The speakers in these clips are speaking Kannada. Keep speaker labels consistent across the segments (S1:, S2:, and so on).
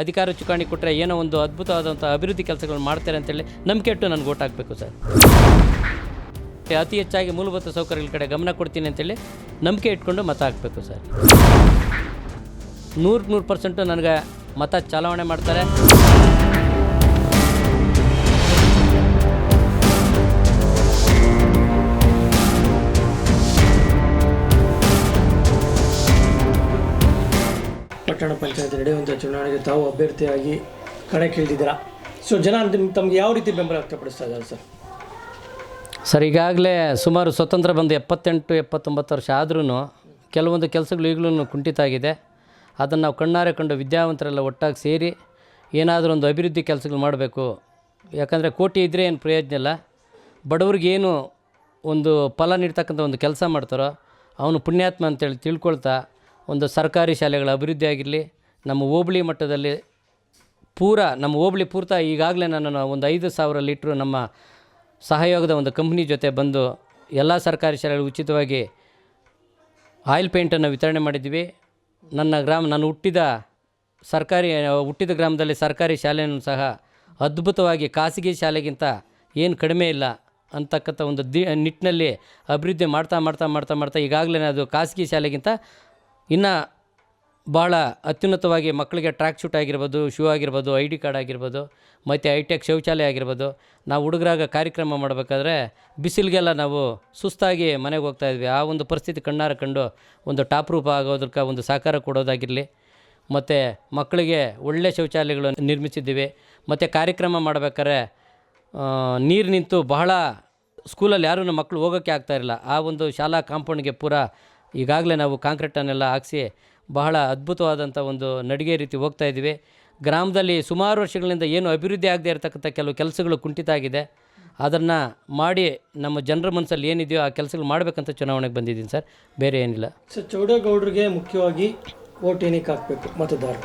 S1: ಅಧಿಕಾರ ಚುಕಾಣಿ ಕೊಟ್ಟರೆ ಏನೋ ಒಂದು ಅದ್ಭುತವಾದಂಥ ಅಭಿವೃದ್ಧಿ ಕೆಲಸಗಳು ಮಾಡ್ತಾರೆ ಅಂತೇಳಿ ನಂಬಿಕೆ ಇಟ್ಟು ನನಗೆ ಓಟ್ ಹಾಕಬೇಕು ಸರ್. ಅತಿ ಹೆಚ್ಚಾಗಿ ಮೂಲಭೂತ ಸೌಕರ್ಯಗಳ ಕಡೆ ಗಮನ ಕೊಡ್ತೀನಿ ಅಂತೇಳಿ ನಂಬಿಕೆ ಇಟ್ಕೊಂಡು ಮತ ಹಾಕಬೇಕು ಸರ್. ನೂರು ನೂರು ಪರ್ಸೆಂಟು ನನಗೆ ಮತ ಚಲಾವಣೆ ಮಾಡ್ತಾರೆ.
S2: ಪಟ್ಟಣ ಪಂಚಾಯತ್ ನಡೆಯುವಂಥ ಚುನಾವಣೆಗೆ ತಾವು ಅಭ್ಯರ್ಥಿಯಾಗಿ ಕಣಕ್ಕಿಳಿದಿದ್ದೀರಾ ಸೊ ಜನ ತಮ್ಗೆ ಯಾವ ರೀತಿ ಬೆಂಬಲ ವ್ಯಕ್ತಪಡಿಸ್ತಾ ಇದ್ದಾರೆ ಸರ್?
S1: ಸರ್, ಈಗಾಗಲೇ ಸುಮಾರು ಸ್ವತಂತ್ರ ಬಂದು ಎಪ್ಪತ್ತೆಂಟು, ಎಪ್ಪತ್ತೊಂಬತ್ತು ವರ್ಷ ಆದ್ರೂ ಕೆಲವೊಂದು ಕೆಲಸಗಳು ಈಗಲೂ ಕುಂಠಿತ ಆಗಿದೆ. ಅದನ್ನು ನಾವು ಕಣ್ಣಾರೆ ಕಂಡು ವಿದ್ಯಾವಂತರೆಲ್ಲ ಒಟ್ಟಾಗಿ ಸೇರಿ ಏನಾದರೂ ಒಂದು ಅಭಿವೃದ್ಧಿ ಕೆಲಸಗಳು ಮಾಡಬೇಕು. ಯಾಕಂದರೆ ಕೋಟಿ ಇದ್ದರೆ ಏನು ಪ್ರಯೋಜನ ಇಲ್ಲ. ಬಡವ್ರಿಗೇನು ಒಂದು ಫಲ ನೀಡ್ತಕ್ಕಂಥ ಒಂದು ಕೆಲಸ ಮಾಡ್ತಾರೋ, ಅವನು ಪುಣ್ಯಾತ್ಮ ಅಂತೇಳಿ ತಿಳ್ಕೊಳ್ತಾ ಒಂದು ಸರ್ಕಾರಿ ಶಾಲೆಗಳ ಅಭಿವೃದ್ಧಿ ಆಗಿರಲಿ, ನಮ್ಮ ಹೋಬಳಿ ಮಟ್ಟದಲ್ಲಿ ಪೂರ, ನಮ್ಮ ಹೋಬಳಿ ಪೂರ್ತ ಈಗಾಗಲೇ ನಾನು ಒಂದು ಐದು ಸಾವಿರ ಲೀಟ್ರು ನಮ್ಮ ಸಹಯೋಗದ ಒಂದು ಕಂಪ್ನಿ ಜೊತೆ ಬಂದು ಎಲ್ಲ ಸರ್ಕಾರಿ ಶಾಲೆಗಳು ಉಚಿತವಾಗಿ ಆಯಿಲ್ ಪೇಂಟನ್ನು ವಿತರಣೆ ಮಾಡಿದ್ವಿ ನನ್ನ ಗ್ರಾಮ, ನಾನು ಹುಟ್ಟಿದ ಸರ್ಕಾರಿ, ಹುಟ್ಟಿದ ಗ್ರಾಮದಲ್ಲಿ ಸರ್ಕಾರಿ ಶಾಲೆಯನ್ನು ಸಹ ಅದ್ಭುತವಾಗಿ ಖಾಸಗಿ ಶಾಲೆಗಿಂತ ಏನು ಕಡಿಮೆ ಇಲ್ಲ ಅಂತಕ್ಕಂಥ ಒಂದು ದಿ, ನಿಟ್ಟಿನಲ್ಲಿ ಅಭಿವೃದ್ಧಿ ಮಾಡ್ತಾ ಮಾಡ್ತಾ ಮಾಡ್ತಾ ಮಾಡ್ತಾ ಈಗಾಗಲೇ ಅದು ಖಾಸಗಿ ಶಾಲೆಗಿಂತ ಇನ್ನು ಭಾಳ ಅತ್ಯುನ್ನತವಾಗಿ ಮಕ್ಕಳಿಗೆ ಟ್ರ್ಯಾಕ್ ಶೂಟ್ ಆಗಿರ್ಬೋದು, ಶೂ ಆಗಿರ್ಬೋದು, ಐ ಡಿ ಕಾರ್ಡ್ ಆಗಿರ್ಬೋದು, ಮತ್ತು ಹೈಟೆಕ್ ಶೌಚಾಲಯ ಆಗಿರ್ಬೋದು, ನಾವು ಹುಡುಗರಾಗ ಕಾರ್ಯಕ್ರಮ ಮಾಡಬೇಕಾದ್ರೆ ಬಿಸಿಲಿಗೆಲ್ಲ ನಾವು ಸುಸ್ತಾಗಿ ಮನೆಗೆ ಹೋಗ್ತಾ ಇದ್ವಿ. ಆ ಒಂದು ಪರಿಸ್ಥಿತಿ ಕಣ್ಣಾರ ಕಂಡು ಒಂದು ಟಾಪ್ ರೂಪ ಆಗೋದಕ್ಕೆ ಒಂದು ಸಹಕಾರ ಕೊಡೋದಾಗಿರಲಿ, ಮತ್ತು ಮಕ್ಕಳಿಗೆ ಒಳ್ಳೆಯ ಶೌಚಾಲಯಗಳು ನಿರ್ಮಿಸಿದ್ದೀವಿ, ಮತ್ತು ಕಾರ್ಯಕ್ರಮ ಮಾಡಬೇಕಾದ್ರೆ ನೀರು ನಿಂತು ಬಹಳ ಸ್ಕೂಲಲ್ಲಿ ಯಾರೂ ಮಕ್ಕಳು ಹೋಗೋಕ್ಕೆ ಆಗ್ತಾ ಇರಲಿಲ್ಲ ಆ ಒಂದು ಶಾಲಾ ಕಾಂಪೌಂಡ್ಗೆ ಪೂರ ಈಗಾಗಲೇ ನಾವು ಕಾಂಕ್ರೀಟನ್ನೆಲ್ಲ ಹಾಕ್ಸಿ ಬಹಳ ಅದ್ಭುತವಾದಂಥ ಒಂದು ನಡಿಗೆ ರೀತಿ ಹೋಗ್ತಾ ಇದ್ದೀವಿ. ಗ್ರಾಮದಲ್ಲಿ ಸುಮಾರು ವರ್ಷಗಳಿಂದ ಏನು ಅಭಿವೃದ್ಧಿ ಆಗದೆ ಇರತಕ್ಕಂಥ ಕೆಲವು ಕೆಲಸಗಳು ಕುಂಠಿತ ಆಗಿದೆ. ಅದನ್ನು ಮಾಡಿ ನಮ್ಮ ಜನರ ಮನಸ್ಸಲ್ಲಿ ಏನಿದೆಯೋ ಆ ಕೆಲಸಗಳು ಮಾಡಬೇಕಂತ ಚುನಾವಣೆಗೆ ಬಂದಿದ್ದೀನಿ ಸರ್. ಬೇರೆ ಏನಿಲ್ಲ.
S2: ಸರ್ ಚೌಡೇಗೌಡರಿಗೆ ಮುಖ್ಯವಾಗಿ ಓಟ್ ಏನಕ್ಕೆ ಹಾಕಬೇಕು ಮತದಾರರು?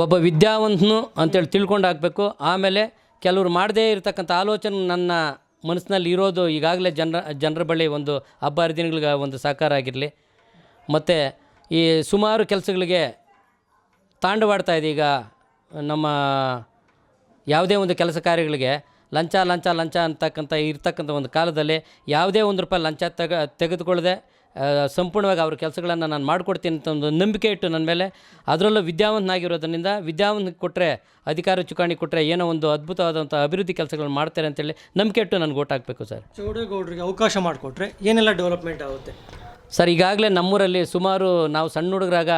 S1: ಒಬ್ಬ ವಿದ್ಯಾವಂತನು ಅಂತೇಳಿ ತಿಳ್ಕೊಂಡು ಹಾಕಬೇಕು. ಆಮೇಲೆ ಕೆಲವರು ಮಾಡದೇ ಇರತಕ್ಕಂಥ ಆಲೋಚನೆ ನನ್ನ ಮನಸ್ಸಿನಲ್ಲಿ ಇರೋದು ಈಗಾಗಲೇ ಜನರ ಜನರ ಬಳಿ ಒಂದು ಹಬ್ಬ ಹರಿದಿನಗಳಿಗೆ ಒಂದು ಸಹಕಾರ ಆಗಿರಲಿ. ಮತ್ತು ಈ ಸುಮಾರು ಕೆಲಸಗಳಿಗೆ ತಾಂಡವಾಡ್ತಾ ಇದೆ ಈಗ ನಮ್ಮ ಯಾವುದೇ ಒಂದು ಕೆಲಸ ಕಾರ್ಯಗಳಿಗೆ ಲಂಚ ಲಂಚ ಲಂಚ ಅಂತಕ್ಕಂಥ, ಇರ್ತಕ್ಕಂಥ ಒಂದು ಕಾಲದಲ್ಲಿ ಯಾವುದೇ ಒಂದು ರೂಪಾಯಿ ಲಂಚ ತೆಗ, ತೆಗೆದುಕೊಳ್ಳದೆ ಸಂಪೂರ್ಣವಾಗಿ ಅವ್ರ ಕೆಲಸಗಳನ್ನು ನಾನು ಮಾಡಿಕೊಡ್ತೀನಿ ಅಂತ ಒಂದು ನಂಬಿಕೆ ಇಟ್ಟು ನನ್ನ ಮೇಲೆ. ಅದರಲ್ಲೂ ವಿದ್ಯಾವಂತನಾಗಿರೋದ್ರಿಂದ ವಿದ್ಯಾವಂತ ಕೊಟ್ಟರೆ ಅಧಿಕಾರ ಚುಕಾಣಿ ಕೊಟ್ಟರೆ ಏನೋ ಒಂದು ಅದ್ಭುತವಾದಂಥ ಅಭಿವೃದ್ಧಿ ಕೆಲಸಗಳನ್ನು ಮಾಡ್ತಾರೆ ಅಂತೇಳಿ ನಂಬಿಕೆ ಇಟ್ಟು ನನಗೆ ಓಟ್ ಹಾಕಬೇಕು ಸರ್.
S2: ಚೌಡೇಗೌಡರಿಗೆ ಅವಕಾಶ ಮಾಡಿಕೊಟ್ರೆ ಏನೆಲ್ಲ ಡೆವಲಪ್ಮೆಂಟ್ ಆಗುತ್ತೆ?
S1: ಸರ್ ಈಗಾಗಲೇ ನಮ್ಮೂರಲ್ಲಿ ಸುಮಾರು ನಾವು ಸಣ್ಣ ಹುಡುಗರಾಗ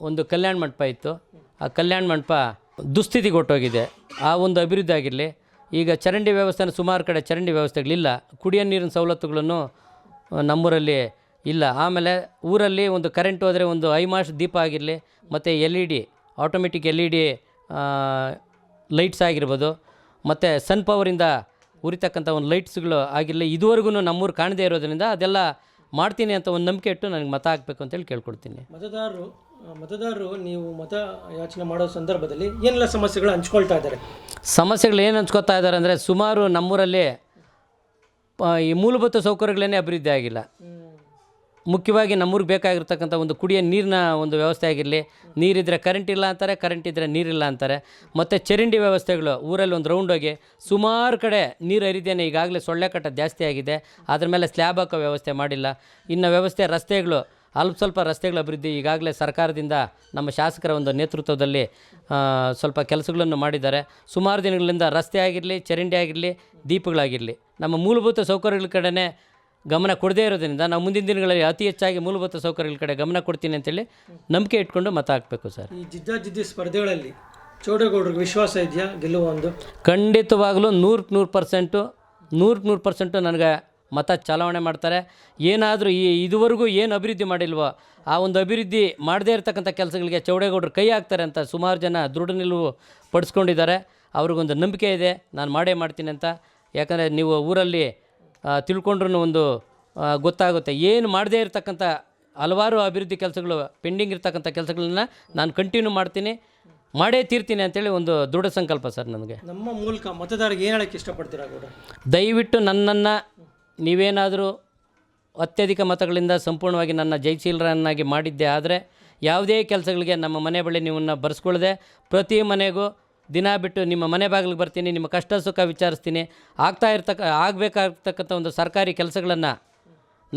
S1: ಒಂದು ಕಲ್ಯಾಣ ಮಂಟಪ ಇತ್ತು. ಆ ಕಲ್ಯಾಣ ಮಂಟಪ ದುಸ್ಥಿತಿಗೆ ಕೊಟ್ಟೋಗಿದೆ ಆ ಒಂದು ಅಭಿವೃದ್ಧಿ ಆಗಿರಲಿ ಈಗ ಚರಂಡಿ ವ್ಯವಸ್ಥೆನ ಸುಮಾರು ಕಡೆ ಚರಂಡಿ ವ್ಯವಸ್ಥೆಗಳಿಲ್ಲ. ಕುಡಿಯೋ ನೀರಿನ ಸವಲತ್ತುಗಳನ್ನು ನಮ್ಮೂರಲ್ಲಿ ಇಲ್ಲ ಆಮೇಲೆ ಊರಲ್ಲಿ ಒಂದು ಕರೆಂಟ್ ಹೋದರೆ ಒಂದು ಐಮಾಶ್ ದೀಪ ಆಗಿರಲಿ ಮತ್ತು L E D automatic L E D lights ಆಗಿರ್ಬೋದು ಮತ್ತು ಸನ್ ಪವರಿಂದ ಉರಿತಕ್ಕಂಥ ಒಂದು ಲೈಟ್ಸ್ಗಳು ಆಗಿರಲಿ ಇದುವರೆಗೂ ನಮ್ಮೂರು ಕಾಣದೇ ಇರೋದರಿಂದ ಅದೆಲ್ಲ ಮಾಡ್ತೀನಿ ಅಂತ ಒಂದು ನಂಬಿಕೆ ಇಟ್ಟು ನನಗೆ ಮತ ಹಾಕಬೇಕು ಅಂತೇಳಿ ಕೇಳ್ಕೊಡ್ತೀನಿ.
S2: ಮತದಾರರು ಮತದಾರರು ನೀವು ಮತ ಯಾಚನೆ ಮಾಡೋ ಸಂದರ್ಭದಲ್ಲಿ ಏನೆಲ್ಲ ಸಮಸ್ಯೆಗಳು ಹಂಚ್ಕೊಳ್ತಾ ಇದ್ದಾರೆ?
S1: ಸಮಸ್ಯೆಗಳು ಏನು ಹಂಚ್ಕೊಳ್ತಾ ಇದ್ದಾರೆ ಅಂದರೆ ಸುಮಾರು ನಮ್ಮೂರಲ್ಲಿ ಪ- ಈ ಮೂಲಭೂತ ಸೌಕರ್ಯಗಳೇನೇ ಅಭಿವೃದ್ಧಿ ಆಗಿಲ್ಲ. ಮುಖ್ಯವಾಗಿ ನಮ್ಮೂರಿಗೆ ಬೇಕಾಗಿರ್ತಕ್ಕಂಥ ಒಂದು ಕುಡಿಯೋ ನೀರಿನ ಒಂದು ವ್ಯವಸ್ಥೆ ಆಗಿರಲಿ ನೀರಿದ್ದರೆ ಕರೆಂಟ್ ಇಲ್ಲ ಅಂತಾರೆ ಕರೆಂಟ್ ಇದ್ದರೆ ನೀರಿಲ್ಲ ಅಂತಾರೆ. ಮತ್ತು ಚರಂಡಿ ವ್ಯವಸ್ಥೆಗಳು, ಊರಲ್ಲಿ ಒಂದು ರೌಂಡ್ ಹೋಗಿ ಸುಮಾರು ಕಡೆ ನೀರು ಹರಿದೇನೆ ಈಗಾಗಲೇ ಸೊಳ್ಳೆ ಕಟ್ಟ ಜಾಸ್ತಿ ಆಗಿದೆ. ಅದ್ರ ಮೇಲೆ ಸ್ಲ್ಯಾಬ್ ಹಾಕೋ ವ್ಯವಸ್ಥೆ ಮಾಡಿಲ್ಲ. ಇನ್ನು ವ್ಯವಸ್ಥೆ ರಸ್ತೆಗಳು, ಅಲ್ಪ ಸ್ವಲ್ಪ ರಸ್ತೆಗಳ ಅಭಿವೃದ್ಧಿ ಈಗಾಗಲೇ ಸರ್ಕಾರದಿಂದ ನಮ್ಮ ಶಾಸಕರ ಒಂದು ನೇತೃತ್ವದಲ್ಲಿ ಸ್ವಲ್ಪ ಕೆಲಸಗಳನ್ನು ಮಾಡಿದ್ದಾರೆ. ಸುಮಾರು ದಿನಗಳಿಂದ ರಸ್ತೆ ಆಗಿರಲಿ, ಚರಂಡಿ ಆಗಿರಲಿ, ದೀಪಗಳಾಗಿರಲಿ, ನಮ್ಮ ಮೂಲಭೂತ ಸೌಕರ್ಯಗಳ ಕಡೆನೇ ಗಮನ ಕೊಡದೇ ಇರೋದ್ರಿಂದ ನಾವು ಮುಂದಿನ ದಿನಗಳಲ್ಲಿ ಅತಿ ಹೆಚ್ಚಾಗಿ ಮೂಲಭೂತ ಸೌಕರ್ಯಗಳ ಕಡೆ ಗಮನ ಕೊಡ್ತೀನಿ ಅಂತೇಳಿ ನಂಬಿಕೆ ಇಟ್ಕೊಂಡು ಮತ ಹಾಕಬೇಕು ಸರ್.
S2: ಈ ಜಿದ್ದಾಜಿದ್ದಿ ಸ್ಪರ್ಧೆಗಳಲ್ಲಿ ಚೌಡೇಗೌಡರಿಗೆ ವಿಶ್ವಾಸ ಇದೆಯಾ? ಗೆಲ್ಲುವ ಒಂದು?
S1: ಖಂಡಿತವಾಗಲೂ ನೂರಕ್ಕೆ ನೂರು ಪರ್ಸೆಂಟು ನೂರಕ್ಕೆ ನೂರು ಪರ್ಸೆಂಟು ನನಗೆ ಮತ ಚಲಾವಣೆ ಮಾಡ್ತಾರೆ. ಏನಾದರೂ ಈ ಇದುವರೆಗೂ ಏನು ಅಭಿವೃದ್ಧಿ ಮಾಡಿಲ್ವೋ ಆ ಒಂದು ಅಭಿವೃದ್ಧಿ ಮಾಡದೇ ಇರತಕ್ಕಂಥ ಕೆಲಸಗಳಿಗೆ ಚೌಡೇಗೌಡರು ಕೈ ಹಾಕ್ತಾರೆ ಅಂತ ಸುಮಾರು ಜನ ದೃಢ ನಿಲುವು ಪಡಿಸ್ಕೊಂಡಿದ್ದಾರೆ. ಅವ್ರಿಗೊಂದು ನಂಬಿಕೆ ಇದೆ. ನಾನು ಮಾಡೇ ಮಾಡ್ತೀನಿ ಅಂತ. ಯಾಕಂದರೆ ನೀವು ಊರಲ್ಲಿ ತಿಳ್ಕೊಂಡ್ರೂ ಒಂದು ಗೊತ್ತಾಗುತ್ತೆ. ಏನು ಮಾಡದೇ ಇರತಕ್ಕಂಥ ಹಲವಾರು ಅಭಿವೃದ್ಧಿ ಕೆಲಸಗಳು ಪೆಂಡಿಂಗ್ ಇರ್ತಕ್ಕಂಥ ಕೆಲಸಗಳನ್ನ ನಾನು ಕಂಟಿನ್ಯೂ ಮಾಡ್ತೀನಿ ಮಾಡೇ ತೀರ್ತೀನಿ ಅಂತೇಳಿ ಒಂದು ದೃಢ ಸಂಕಲ್ಪ ಸರ್ ನನಗೆ.
S2: ನಮ್ಮ ಮೂಲಕ ಮತದಾರರಿಗೆ ಏನು ಹೇಳಕ್ಕೆ ಇಷ್ಟಪಡ್ತೀರಾ ಕೂಡ
S1: ದಯವಿಟ್ಟು ನನ್ನನ್ನು ನೀವೇನಾದರೂ ಅತ್ಯಧಿಕ ಮತಗಳಿಂದ ಸಂಪೂರ್ಣವಾಗಿ ನನ್ನ ಜಯಶೀಲರನ್ನಾಗಿ ಮಾಡಿದ್ದೆ ಆದರೆ ಯಾವುದೇ ಕೆಲಸಗಳಿಗೆ ನಮ್ಮ ಮನೆ ಬಳಿ ನೀವನ್ನ ಬರೆಸ್ಕೊಳ್ಳದೆ ಪ್ರತಿ ಮನೆಗೂ ದಿನ ಬಿಟ್ಟು ನಿಮ್ಮ ಮನೆ ಬಾಗಿಲಿಗೆ ಬರ್ತೀನಿ, ನಿಮ್ಮ ಕಷ್ಟ ಸುಖ ವಿಚಾರಿಸ್ತೀನಿ. ಆಗ್ತಾ ಇರ್ತಕ್ಕ, ಆಗಬೇಕಾಗ್ತಕ್ಕಂಥ ಒಂದು ಸರ್ಕಾರಿ ಕೆಲಸಗಳನ್ನು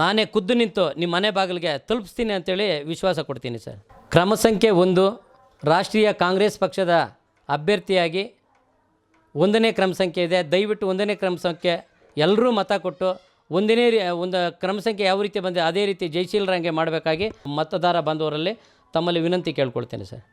S1: ನಾನೇ ಖುದ್ದು ನಿಂತು ನಿಮ್ಮ ಮನೆ ಬಾಗಿಲಿಗೆ ತಲುಪಿಸ್ತೀನಿ ಅಂತೇಳಿ ವಿಶ್ವಾಸ ಕೊಡ್ತೀನಿ ಸರ್. ಕ್ರಮ ಸಂಖ್ಯೆ ಒಂದು, ರಾಷ್ಟ್ರೀಯ ಕಾಂಗ್ರೆಸ್ ಪಕ್ಷದ ಅಭ್ಯರ್ಥಿಯಾಗಿ ಒಂದನೇ ಕ್ರಮ ಸಂಖ್ಯೆ ಇದೆ. ದಯವಿಟ್ಟು ಒಂದನೇ ಕ್ರಮ ಸಂಖ್ಯೆ ಎಲ್ಲರೂ ಮತ ಕೊಟ್ಟು ಒಂದನೇ ರೀ, ಒಂದು ಕ್ರಮ ಸಂಖ್ಯೆ ಯಾವ ರೀತಿ ಬಂದಿದೆ ಅದೇ ರೀತಿ ಜಯಶೀಲರಂಗೆ ಮಾಡಬೇಕಾಗಿ ಮತದಾರ ಬಾಂಧವರಲ್ಲಿ ತಮ್ಮಲ್ಲಿ ವಿನಂತಿ ಕೇಳ್ಕೊಳ್ತೇನೆ ಸರ್.